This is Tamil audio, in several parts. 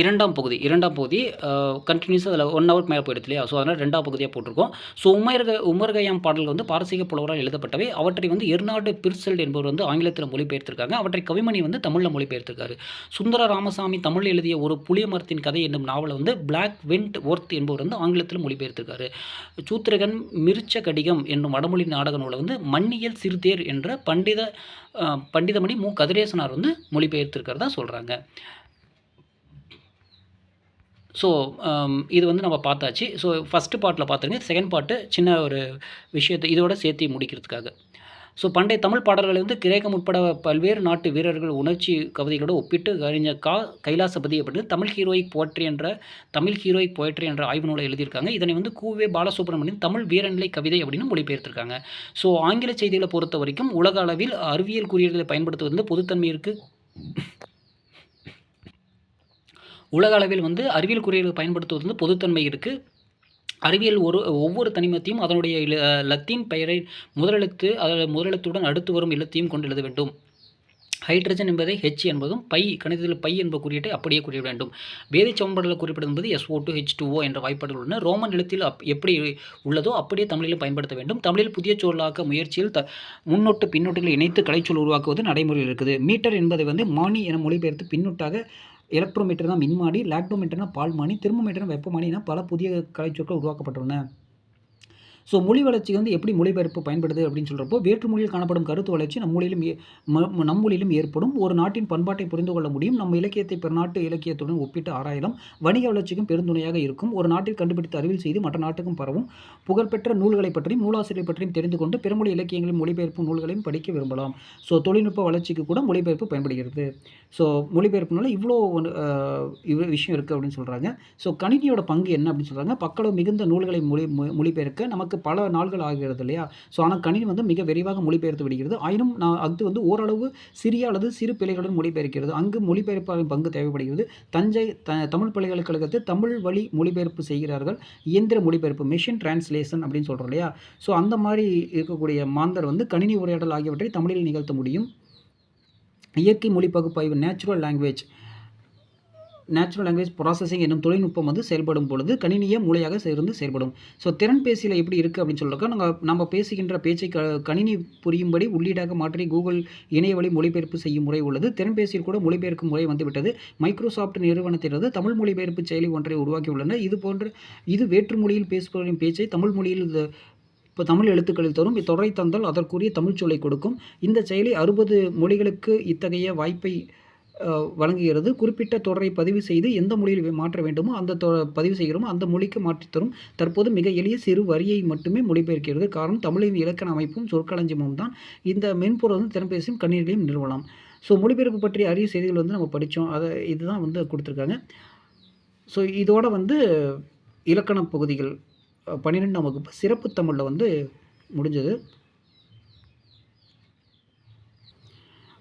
இரண்டாம் பகுதி இரண்டாம் பகுதி கண்டினியூஸாக அதில் ஒன் ஹவர் மேலே போயிடுது இல்லையா? ஸோ அதனால் ரெண்டாம் பகுதியாக போட்டிருக்கோம். ஸோ உமர்க உமர்கயாம் பாடல்கள் வந்து பாரசீக புலவரால் எழுதப்பட்டவை. அவற்றை வந்து எர்நாடு பிர்செல்ட் என்பவர் வந்து ஆங்கிலத்தில் மொழிபெயர்த்திருக்காங்க. அவற்றை கவிமணி வந்து தமிழில் மொழிபெயர்த்திருக்காரு. சுந்தர ராமசாமி தமிழ் எழுதிய ஒரு புளிய மரத்தின் கதை என்னும் நாவலை வந்து பிளாக் வெண்ட் ஒர்த் என்பவர் வந்து ஆங்கிலத்தில் மொழிபெயர்த்திருக்காரு. சூத்திரகன் மிர்ச்ச கடிகம் என்னும் வடமொழி நாடக நூலை வந்து மன்னியல் சிறுதேர் என்ற பண்டித பண்டிதமணி மு. கதிரேசனார் வந்து மொழிபெயர்த்திருக்கிறதா சொல்கிறாங்க ஸோ um, இது வந்து நம்ம பார்த்தாச்சு. ஸோ ஃபஸ்ட்டு பார்ட்டில் பார்த்துருங்க. செகண்ட் பார்ட்டு சின்ன ஒரு விஷயத்தை இதோட சேர்த்து முடிக்கிறதுக்காக. ஸோ பண்டைய தமிழ் பாடல்களை வந்து கிரேக்கம் உட்பட பல்வேறு நாட்டு வீரர்கள் உணர்ச்சி கவிதைகளோடு ஒப்பிட்டு அறிஞர் கா கைலாசபதி அப்படின்னு தமிழ் ஹீரோயிக் போயட்ரி என்ற தமிழ் ஹீரோயிக் போயட்ரி என்ற ஆய்வு நூலை எழுதியிருக்காங்க. இதனை வந்து கூவே பாலசுப்ரமணியன் தமிழ் வீரநிலை கவிதை அப்படின்னு மொழிபெயர்த்திருக்காங்க. ஸோ ஆங்கில செய்திகளை பொறுத்த வரைக்கும் உலக அளவில் அறிவியல் குறியீடுகளை பயன்படுத்துவது வந்து பொதுத்தன்மை இருக்குது உலக அளவில் வந்து அறிவியல் குறியீடு பயன்படுத்துவது வந்து பொதுத்தன்மை இருக்குது அறிவியல் ஒரு ஒவ்வொரு தனிமத்தையும் அதனுடைய இல- லத்தீன் பெயரை முதலெழுத்து அதில் முதலெழுத்துடன் அடுத்து வரும் இல்லத்தையும் கொண்டு எழுத வேண்டும். ஹைட்ரஜன் என்பதை ஹெச் என்பதும் பை கணிதத்தில் பை என்ப குறியீட்டை அப்படியே குறியிட வேண்டும். வேதி சமன்பாடுகளை குறிப்பிடுவது என்பது எஸ்ஓ டூ ஹெச் டூஓ என்ற வாய்ப்பாடுகள் உள்ளன. ரோமன் எழுத்தில் அப் எப்படி உள்ளதோ அப்படியே தமிழிலும் பயன்படுத்த வேண்டும். தமிழில் புதிய சொல்லாக்க முயற்சியில் த முன்னொட்டு பின்னொட்டுகளை இணைத்து கலைச்சொல் உருவாக்குவது நடைமுறையில் இருக்குது. மீட்டர் என்பதை வந்து மானி என மொழிபெயர்த்து பின்னொட்டாக எலக்ட்ரோமீட்டர் தான் மின்மாடி லாக்டோமீட்டர்னா பால்மானி தெர்மோமீட்டர் வெப்பமானி என பல புதிய கலைச்சொற்கள் உருவாக்கப்பட்டுள்ளன. ஸோ மொழி வளர்ச்சி வந்து எப்படி மொழிபெயர்ப்பு பயன்படுது அப்படின்னு சொல்கிறப்போ வேற்று மொழியில் காணப்படும் கருத்து வளர்ச்சி நம் மொழியிலும் ஏ- நம் மொழியிலும் ஏற்படும். ஒரு நாட்டின் பண்பாட்டை புரிந்து கொள்ள முடியும். நம்ம இலக்கியத்தை பிற நாட்டு இலக்கியத்துடன் ஒப்பிட்டு ஆராயலாம். வணிக வளர்ச்சிக்கும் பெருந்துணையாக இருக்கும். ஒரு நாட்டில் கண்டுபிடித்து அறிவில் செய்து மற்ற நாட்டுக்கும் பரவும். புகழ்பெற்ற நூல்களை பற்றியும் நூலாசிரியர் பற்றியும் தெரிந்து கொண்டு பிறமொழி இலக்கியங்களையும் மொழிபெயர்ப்பு நூல்களையும் படிக்க விரும்பலாம். ஸோ தொழில்நுட்ப வளர்ச்சிக்கு கூட மொழிபெயர்ப்பு பயன்படுகிறது. ஸோ மொழிபெயர்ப்புனால இவ்வளோ இவ்வளோ விஷயம் இருக்குது அப்படின்னு சொல்கிறாங்க ஸோ கணினியோட பங்கு என்ன அப்படின்னு சொல்கிறாங்க பக்களவு மிகுந்த நூல்களை மொழி மொ- மொழிபெயர்க்க நமக்கு பல நாள்கள் ஆகிறது இல்லையா? ஸோ ஆனால் கணினி வந்து மிக விரைவாக மொழிபெயர்த்து விடுகிறது. ஆயினும் நான் அது வந்து ஓரளவு சிறிய அல்லது சிறு பிள்ளைகளுடன் மொழிபெயர்க்கிறது. அங்கு மொழிபெயர்ப்பாளரின் பங்கு தேவைப்படுகிறது. தஞ்சை த தமிழ் பல்கலைக்கழகத்தில் தமிழ் வழி மொழிபெயர்ப்பு செய்கிறார்கள். இயந்திர மொழிபெயர்ப்பு மிஷின் டிரான்ஸ்லேஷன் அப்படின்னு சொல்கிறோம் இல்லையா? ஸோ அந்த மாதிரி இருக்கக்கூடிய மாந்தர் வந்து கணினி உரையாடல் ஆகியவற்றை தமிழில் நிகழ்த்த முடியும். இயற்கை மொழி பகுப்பாய்வு natural language natural language processing என்னும் தொழில்நுட்பம் வந்து செயல்படும் பொழுது கணினியே மூளையாக சேர்ந்து செயல்படும். ஸோ திறன் பேசியில் எப்படி இருக்குது அப்படின்னு சொல்கிறக்க நாங்கள் நம்ம பேசுகின்ற பேச்சை க கணினி புரியும்படி உள்ளீடாக மாற்றி கூகுள் இணையவழி மொழிபெயர்ப்பு செய்யும் முறை உள்ளது. திறன்பேசியில் கூட மொழிபெயர்க்கும் முறை வந்துவிட்டது மைக்ரோசாஃப்ட் நிறுவனத்திலிருந்து தமிழ் மொழிபெயர்ப்பு செயலி ஒன்றை உருவாக்கியுள்ளன. இது போன்ற இது வேற்று மொழியில் பேசுபவரின் பேச்சை தமிழ் மொழியில் இப்போ தமிழ் எழுத்துக்களில் தரும் இத்தொடரை தந்தால் அதற்குரிய தமிழ் சொல்லை கொடுக்கும். இந்த செயலி அறுபது மொழிகளுக்கு இத்தகைய வாய்ப்பை வழங்குகிறது. குறிப்பிட்ட தொடரை பதிவு செய்து எந்த மொழியில் மாற்ற வேண்டுமோ அந்த தொ பதிவு செய்கிறோமோ அந்த மொழிக்கு மாற்றித்தரும் தற்போது மிக எளிய சிறு வரியை மட்டுமே மொழிபெயர்க்கிறது. காரணம் தமிழின் இலக்கண அமைப்பும் சொற்களஞ்சியமும் தான். இந்த மென்பொருள் வந்து திறன்பேசியும் கணினிகளையும் நிறுவலாம். ஸோ மொழிபெயர்ப்பு பற்றிய அரிய செய்திகள் வந்து நம்ம படித்தோம். அதை இதுதான் வந்து கொடுத்துருக்காங்க. ஸோ இதோட வந்து இலக்கண பகுதிகள் பன்னிரெண்டாம் வகுப்பு சிறப்பு தமிழில் வந்து முடிஞ்சது.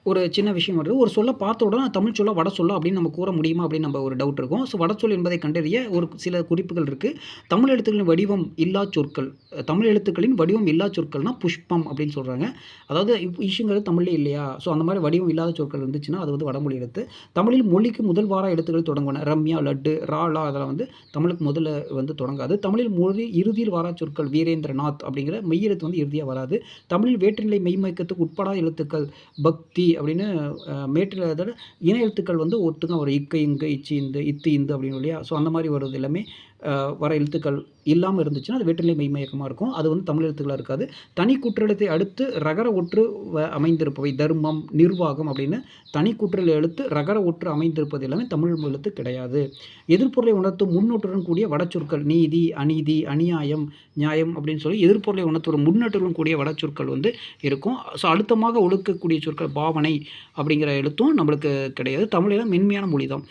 ஒரு சின்ன விஷயம் வருது. ஒரு சொல்ல பார்த்த உடனே தமிழ் சொல்ல வட சொல்ல அப்படின்னு நம்ம கூற முடியுமா அப்படின்னு நம்ம ஒரு டவுட் இருக்கும். ஸோ வடச்சொல் என்பதை கண்டறிய ஒரு சில குறிப்புகள் இருக்குது தமிழ் எழுத்துக்களின் வடிவம் இல்லா சொற்கள். தமிழ் எழுத்துக்களின் வடிவம் இல்லா சொற்கள்னால் புஷ்பம் அப்படின்னு சொல்கிறாங்க அதாவது இப் இஷுங்கிறது தமிழ்லே இல்லையா? ஸோ அந்த மாதிரி வடிவம் இல்லாத சொற்கள் இருந்துச்சுன்னா அது வந்து வடமொழி எழுத்து. தமிழில் மொழிக்கு முதல் வார எழுத்துக்கள் தொடங்குன. ரம்யா லட்டு ரா லா அதெல்லாம் வந்து தமிழுக்கு முதல்ல வந்து தொடங்காது. தமிழில் மொழி இறுதியில் வாரா சொற்கள் வீரேந்திரநாத் அப்படிங்கிற மெய் எழுத்து வந்து இறுதியாக வராது. தமிழில் வேற்றுநிலை மெய்மயக்கத்துக்கு உட்படாத எழுத்துக்கள் பக்தி அப்படின்னு மேட்டில் அதோட இன எழுத்துக்கள் வந்து ஒட்டுங்க ஒரு இக்கை இங்கு இச்சி இந்த இத்து இந்த அப்படின்னு இல்லையா? ஸோ அந்த மாதிரி வர்றது எல்லாமே. வர எழுத்துக்கள் இல்லாமல் இருந்துச்சுன்னா அது வேற்றுநிலை மெய்மயக்கமாக இருக்கும். அது வந்து தமிழ் எழுத்துக்களாக இருக்காது. தனி குற்றெழுத்தை அடுத்து ரகர ஒற்று வ- அமைந்திருப்பவை தர்மம் நிர்வாகம் அப்படின்னு தனி குற்றல் எழுத்து ரகர ஒற்று அமைந்திருப்பது எல்லாமே தமிழ் எழுத்து கிடையாது. எதிர்ப்பொருளை உணர்த்தும் முன்னொட்டுடன் கூடிய வடச்சொற்கள் நீதி அநீதி அநியாயம் நியாயம் அப்படின்னு சொல்லி எதிர்ப்பொருளை உணர்த்தும் முன்னொட்டுடன் கூடிய வடச்சொற்கள் வந்து இருக்கும். ஸோ அழுத்தமாக ஒழுக்கக்கூடிய சொற்கள் பாவனை அப்படிங்கிற எழுத்தும் நம்மளுக்கு கிடையாது. தமிழில் மென்மையான மொழி தான்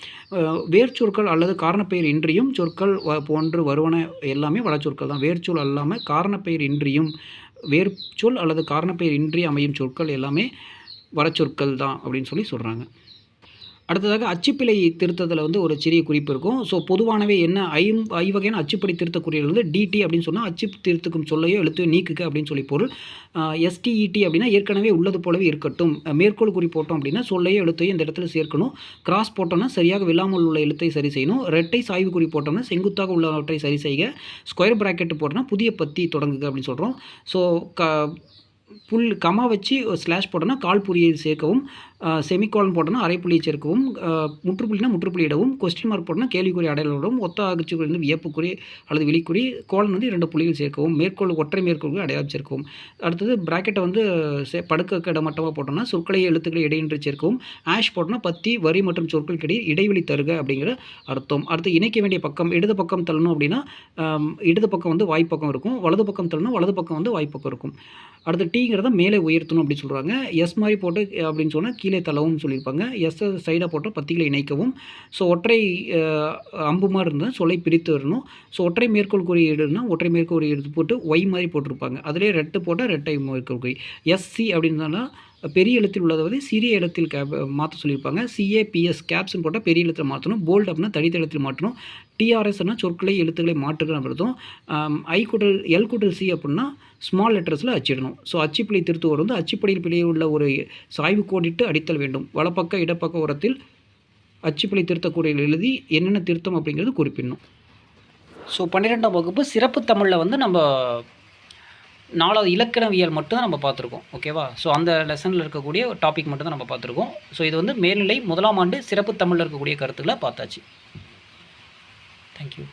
வேர்ச்சொற்கள் அல்லது காரணப்பெயர் இன்றியும் சொற்கள் வ- போன்று வருவன எல்லாம் எல்லாமே வடச்சொற்கள் தான். வேர்ச்சொல் அல்லாமல் காரணப்பெயர் இன்றியும் வேர்ச்சொல் அல்லது காரணப்பெயர் இன்றி அமையும் சொற்கள் எல்லாமே வடச்சொற்கள் தான் அப்படின்னு சொல்லி சொல்கிறாங்க அடுத்ததாக அச்சுப்பிழை திருத்தத்தில் வந்து ஒரு சிறிய குறிப்பு இருக்கும். ஸோ பொதுவானவே என்ன ஐம் ஐவகையான அச்சுப்படி திருத்த குறியீடு வந்து டிடி அப்படின்னு சொன்னால் அச்சு திருத்துக்கும் சொல்லையோ எழுத்தையோ நீக்குக அப்படின்னு சொல்லி பொருள். எஸ்டிஇடி அப்படின்னா ஏற்கனவே உள்ளது போலவே இருக்கட்டும். மேற்கோள் குறி போட்டோம் அப்படின்னா சொல்லையோ எழுத்தையோ இந்த இடத்துல சேர்க்கணும். கிராஸ் போட்டோம்னா சரியாக விழாமல் உள்ள எழுத்தை சரி செய்யணும். ரெட்டை சாய்வு குறி போட்டோம்னா செங்குத்தாக உள்ளவற்றை சரி செய்ய ஸ்கொயர் பிராக்கெட் போட்டோம்னா புதிய பத்தி தொடங்குக அப்படின்னு சொல்கிறோம் ஸோ க புல் கமா வச்சு ஸ்லாஷ் போட்டோன்னா கால் புள்ளியை சேர்க்கவும். செமிகாலன் போட்டோன்னா அரை சேர்க்கவும் முற்றுப்புள்ளினா முற்றுப்புள்ளி இடவும் கொஸ்டின் மார்க் போட்டோன்னா கேள்விக்குறி அடையாளம் ஒத்த அகச்சுக்குறி வந்து வியப்புக்குறி அல்லது விழிக்குறி கோலன் வந்து இரண்டு புள்ளிகள் சேர்க்கவும் மேற்கோள் ஒற்றை மேற்கோள்கள் அடையாளம் சேர்க்கவும். அடுத்தது ப்ராக்கெட்டை வந்து சே படுக்க கிடமட்டமாக போட்டோம்னா சொற்களை எழுத்துக்களை இடையின்றி சேர்க்கவும் ஆஷ் போட்டோம்னா பத்தி வரி மற்றும் சொற்களுக்கு இடையே இடைவெளி தருக அப்படிங்கிற அர்த்தம். அடுத்து இணைக்க வேண்டிய பக்கம் இடது பக்கம் தள்ளணும் அப்படின்னா இடது பக்கம் வந்து வாய்ப்பக்கம் இருக்கும் வலது பக்கம் தள்ளணும் வலது பக்கம் வந்து வாய்ப்பக்கம் இருக்கும். அடுத்து டீங்கிறத மேலே உயர்த்தணும் அப்படின்னு சொல்கிறாங்க எஸ் மாதிரி போட்டு அப்படின்னு சொன்னால் கீழே தள்ளவும் சொல்லியிருப்பாங்க. எஸ் சைடாக போட்டு பத்திகளை இணைக்கவும். ஸோ ஒற்றை அம்பு மாதிரி இருந்தால் சொல்லை பிரித்து வரணும் ஸோ ஒற்றை மேற்கோள் குறியீடுனா ஒற்றை மேற்கோள் குறியீடு போட்டு ஒய் மாதிரி போட்டிருப்பாங்க. அதிலே ரெட்டு போட்டால் ரெட்டை மேற்கோள் குறி. எஸ்சி அப்படின்னா பெரிய எழுத்தில் உள்ளதை சிறிய எழுத்தில் கேப் மாற்ற சொல்லியிருப்பாங்க. சிஏபிஎஸ் கேப்ஸ்னு போட்டால் பெரிய எழுத்தில் மாற்றணும் போல்ட் அப்படின்னா தடித்த எழுத்தில் மாற்றணும். டிஆர்எஸ்னா சொற்களை எழுத்துக்களை மாற்றுகள் அர்த்தம். ஐ கூட்டல் எல் கூட்டல் சி அப்படின்னா ஸ்மால் லெட்டர்ஸில் அச்சிடணும். ஸோ அச்சுப்பிழை திருத்துவோர் வந்து அச்சுப்பிழையில் பிழையில் உள்ள ஒரு சாய்வு கோடிட்டு அடித்தல் வேண்டும். வலப்பக்க இடப்பக்க உரத்தில் அச்சுப்பிழை திருத்தக்கூடிய எழுதி என்னென்ன திருத்தம் அப்படிங்கிறது குறிப்பிடணும். ஸோ பன்னிரெண்டாம் வகுப்பு சிறப்பு தமிழில் வந்து நம்ம நாலாவது இலக்கணவியல் மட்டும் தான் நம்ம பார்த்துருக்கோம் ஓகேவா? ஸோ அந்த லெசனில் இருக்கக்கூடிய டாபிக் மட்டும்தான் நம்ம பார்த்துருக்கோம். ஸோ இது வந்து மேல்நிலை முதலாம் ஆண்டு சிறப்பு தமிழில் இருக்கக்கூடிய கருத்துக்களை பார்த்தாச்சு. தேங்க்யூ